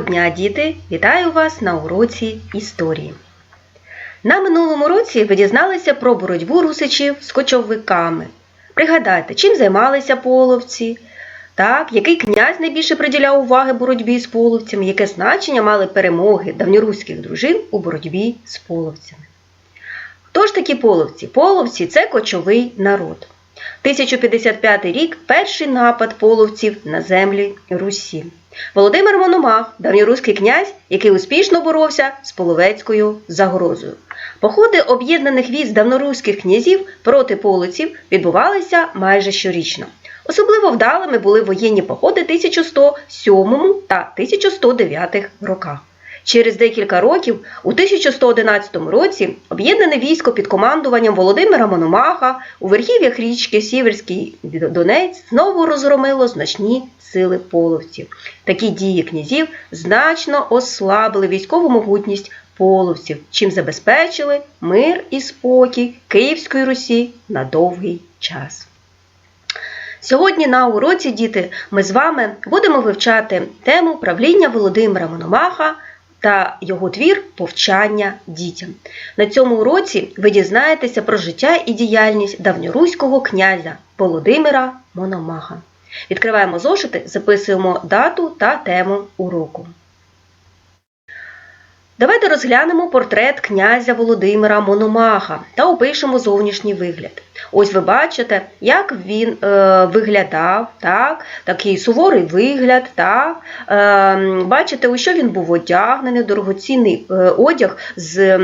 дня, діти! Вітаю вас на уроці історії. На минулому році ви дізналися про боротьбу русичів з кочовиками. Пригадайте, чим займалися половці? Так, який князь найбільше приділяв уваги боротьбі з половцями, яке значення мали перемоги давньоруських дружин у боротьбі з половцями? Хто ж такі половці? Половці це кочовий народ. 1055 рік перший напад половців на землі Русі. Володимир Мономах, давньоруський князь, який успішно боровся з половецькою загрозою. Походи об'єднаних військ давноруських князів проти половців відбувалися майже щорічно. Особливо вдалими були воєнні походи 1107 та 1109 роках. Через декілька років, у 1111 році, об'єднане військо під командуванням Володимира Мономаха у верхів'ях річки Сіверський Донець знову розгромило значні сили половців. Такі дії князів значно ослабили військову могутність половців, чим забезпечили мир і спокій Київської Русі на довгий час. Сьогодні на уроці, діти, ми з вами будемо вивчати тему правління Володимира Мономаха та його твір Повчання дітям. На цьому уроці ви дізнаєтеся про життя і діяльність давньоруського князя Володимира Мономаха. Відкриваємо зошити, записуємо дату та тему уроку. Давайте розглянемо портрет князя Володимира Мономаха та опишемо зовнішній вигляд. Ось ви бачите, як він е, виглядав, так, такий суворий вигляд. Так, е, Бачите, у що він був одягнений, дорогоцінний е, одяг з.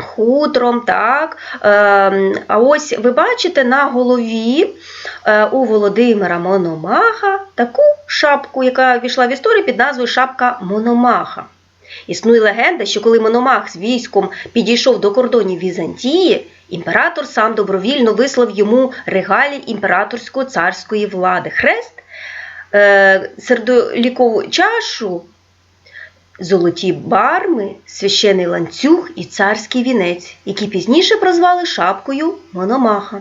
Хутром, так. Е, А ось ви бачите на голові е, у Володимира Мономаха таку шапку, яка війшла в історію під назвою Шапка Мономаха. Існує легенда, що коли Мономах з військом підійшов до кордонів Візантії, імператор сам добровільно вислав йому регалі імператорсько-царської влади хрест, е, сердолікову чашу, золоті барми, священий ланцюг і царський вінець, які пізніше прозвали шапкою Мономаха,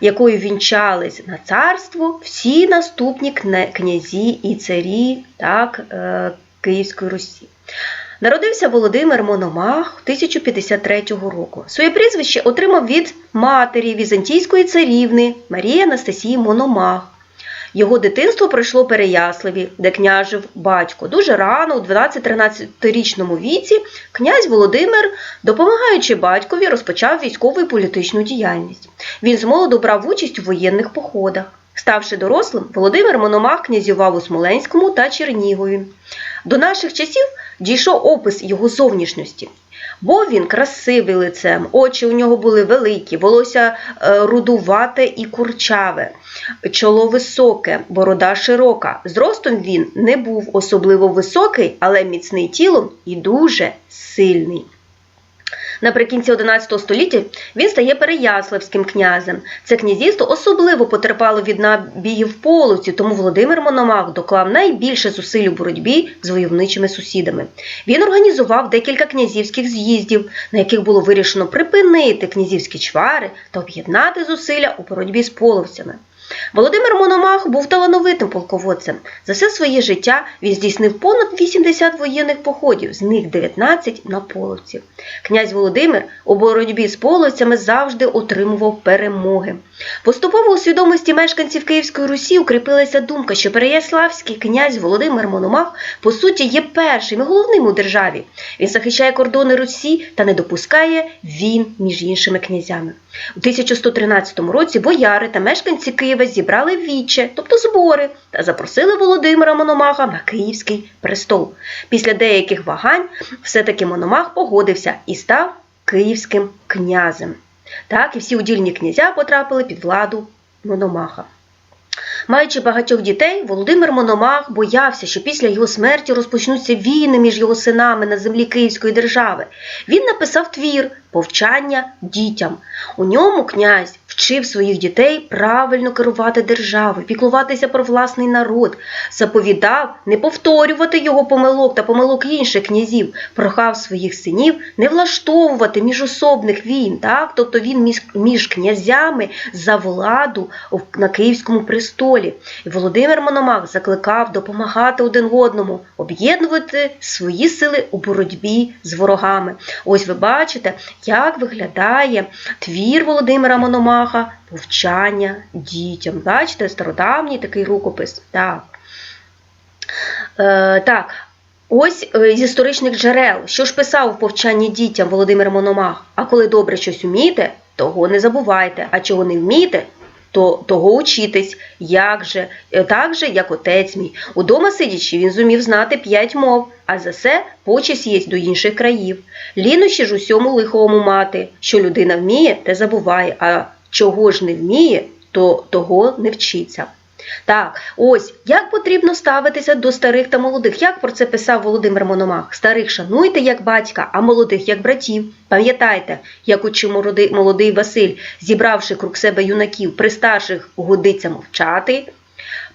якою вінчались на царство всі наступні князі і царі так, е, Київської Русі. Народився Володимир Мономах 1053 року. Своє прізвище отримав від матері візантійської царівни Марії Анастасії Мономах. Його дитинство пройшло Переяславі, де княжив батько. Дуже рано, у 12-13-річному віці, князь Володимир, допомагаючи батькові, розпочав військову і політичну діяльність. Він з молоду брав участь у воєнних походах. Ставши дорослим, Володимир Мономах князював у Смоленському та Чернігові. До наших часів дійшов опис його зовнішності. Був він красивий лицем, очі у нього були великі, волосся е, рудувате і курчаве, чоло високе, борода широка. Зростом він не був особливо високий, але міцний тілом і дуже сильний. Наприкінці XI століття він стає переяславським князем. Це князівство особливо потерпало від набігів половців, тому Володимир Мономах доклав найбільше зусиль у боротьбі з войовничими сусідами. Він організував декілька князівських з'їздів, на яких було вирішено припинити князівські чвари та об'єднати зусилля у боротьбі з половцями. Володимир Мономах був талановитим полководцем. За все своє життя він здійснив понад 80 воєнних походів, з них 19 на половців. Князь Володимир у боротьбі з половцями завжди отримував перемоги. Поступово у свідомості мешканців Київської Русі укріпилася думка, що Переяславський князь Володимир Мономах по суті є першим і головним у державі. Він захищає кордони Русі та не допускає війн між іншими князями. У 1113 році бояри та мешканці Києва зібрали віче, тобто збори, та запросили Володимира Мономаха на Київський престол. Після деяких вагань все-таки Мономах погодився і став київським князем. Так, і всі удільні князя потрапили під владу Мономаха. Маючи багатьох дітей, Володимир Мономах боявся, що після його смерті розпочнуться війни між його синами на землі Київської держави. Він написав твір Повчання дітям. У ньому князь вчив своїх дітей правильно керувати державою, піклуватися про власний народ, заповідав не повторювати його помилок та помилок інших князів, прохав своїх синів не влаштовувати міжособних війн, так? тобто він між, між князями за владу на Київському престолі. І Володимир Мономах закликав допомагати один одному, об'єднувати свої сили у боротьбі з ворогами. Ось ви бачите, як виглядає твір Володимира Мономаха повчання дітям. Бачите, стародавній такий рукопис. Так. Е, так. Ось е, з історичних джерел, що ж писав в повчанні дітям Володимир Мономах. А коли добре щось вмієте, того не забувайте, а чого не вмієте, то того учитесь, як же, е, так же, як отець мій. Удома сидячи, він зумів знати п'ять мов, а за це почесть єсть до інших країв. Лінощі ж усьому лихому мати, що людина вміє, те забуває, а чого ж не вміє, то того не вчиться. Так, ось як потрібно ставитися до старих та молодих. Як про це писав Володимир Мономах? Старих шануйте як батька, а молодих як братів. Пам'ятайте, як учив молодий, Василь, зібравши круг себе юнаків, при старших годиться мовчати,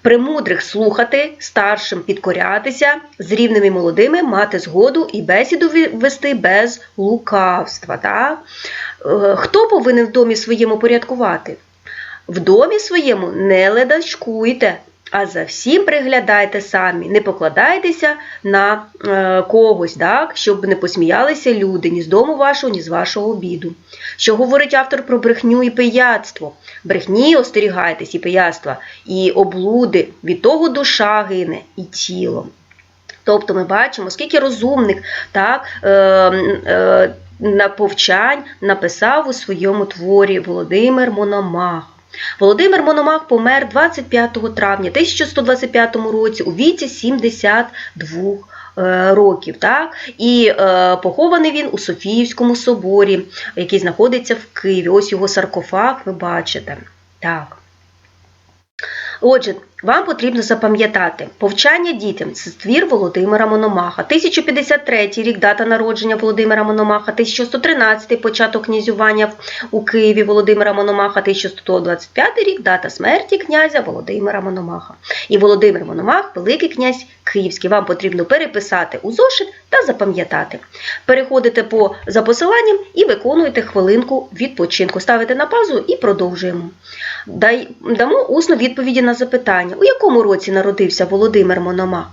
при мудрих слухати, старшим підкорятися, з рівними молодими мати згоду і бесіду вести без лукавства. Так? Е, Хто повинен в домі своєму порядкувати? В домі своєму не ледачкуйте, а за всім приглядайте самі, не покладайтеся на е, когось, так, щоб не посміялися люди ні з дому вашого, ні з вашого обіду. Що говорить автор про брехню і пияцтво? Брехні остерігайтесь і пияцтва, і облуди, від того душа гине і тіло. Тобто ми бачимо, скільки розумних так, е, е, на повчань написав у своєму творі Володимир Мономах. Володимир Мономах помер 25 травня 1125 році у віці 72 е, років. Так? І е, похований він у Софіївському соборі, який знаходиться в Києві. Ось його саркофаг, ви бачите. Так. Отже, вам потрібно запам'ятати повчання дітям це твір Володимира Мономаха. 1053 рік дата народження Володимира Мономаха, 1113 початок князювання у Києві Володимира Мономаха, 1125 рік дата смерті князя Володимира Мономаха. І Володимир Мономах, великий князь Київський. Вам потрібно переписати у зошит та запам'ятати. Переходите по за посиланням і виконуєте хвилинку відпочинку. Ставите на паузу і продовжуємо. Дай, дамо усну відповіді на запитання, у якому році народився Володимир Мономах?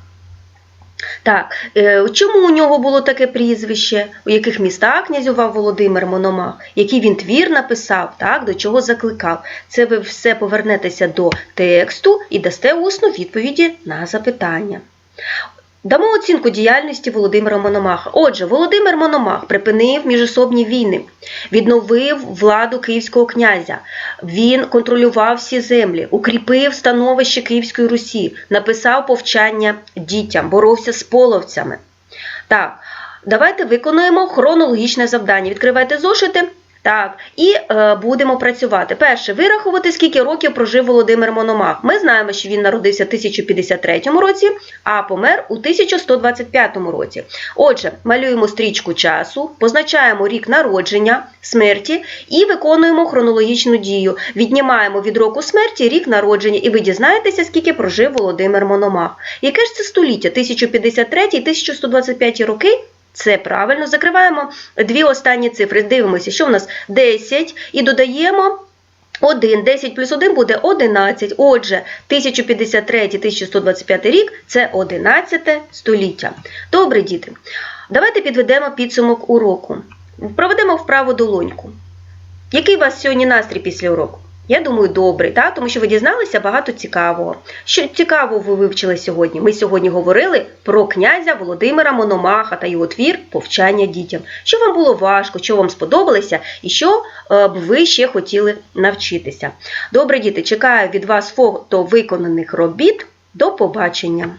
Так, е, чому у нього було таке прізвище, у яких містах князював Володимир Мономах, який він твір написав, так, до чого закликав. Це ви все повернетеся до тексту і дасте усну відповіді на запитання. Дамо оцінку діяльності Володимира Мономаха. Отже, Володимир Мономах припинив міжособні війни, відновив владу київського князя. Він контролював всі землі, укріпив становище Київської Русі, написав повчання дітям, боровся з половцями. Так, давайте виконуємо хронологічне завдання. Відкривайте зошити. Так, і е, будемо працювати. Перше, вирахувати, скільки років прожив Володимир Мономах. Ми знаємо, що він народився в 1053 році, а помер у 1125 році. Отже, малюємо стрічку часу, позначаємо рік народження, смерті і виконуємо хронологічну дію. Віднімаємо від року смерті рік народження, і ви дізнаєтеся, скільки прожив Володимир Мономах. Яке ж це століття? 1053 і 1125 роки. Це правильно. Закриваємо дві останні цифри. Дивимося, що в нас 10 і додаємо 1. 10 плюс 1 буде 11. Отже, 1053-1125 рік це 11 століття. Добре, діти. Давайте підведемо підсумок уроку. Проведемо вправу долоньку. Який у вас сьогодні настрій після уроку? Я думаю, добрий, так? тому що ви дізналися багато цікавого. Що цікавого ви вивчили сьогодні? Ми сьогодні говорили про князя Володимира Мономаха та його твір Повчання дітям. Що вам було важко, що вам сподобалося і що е, б ви ще хотіли навчитися. Добре, діти, чекаю від вас фото виконаних робіт. До побачення!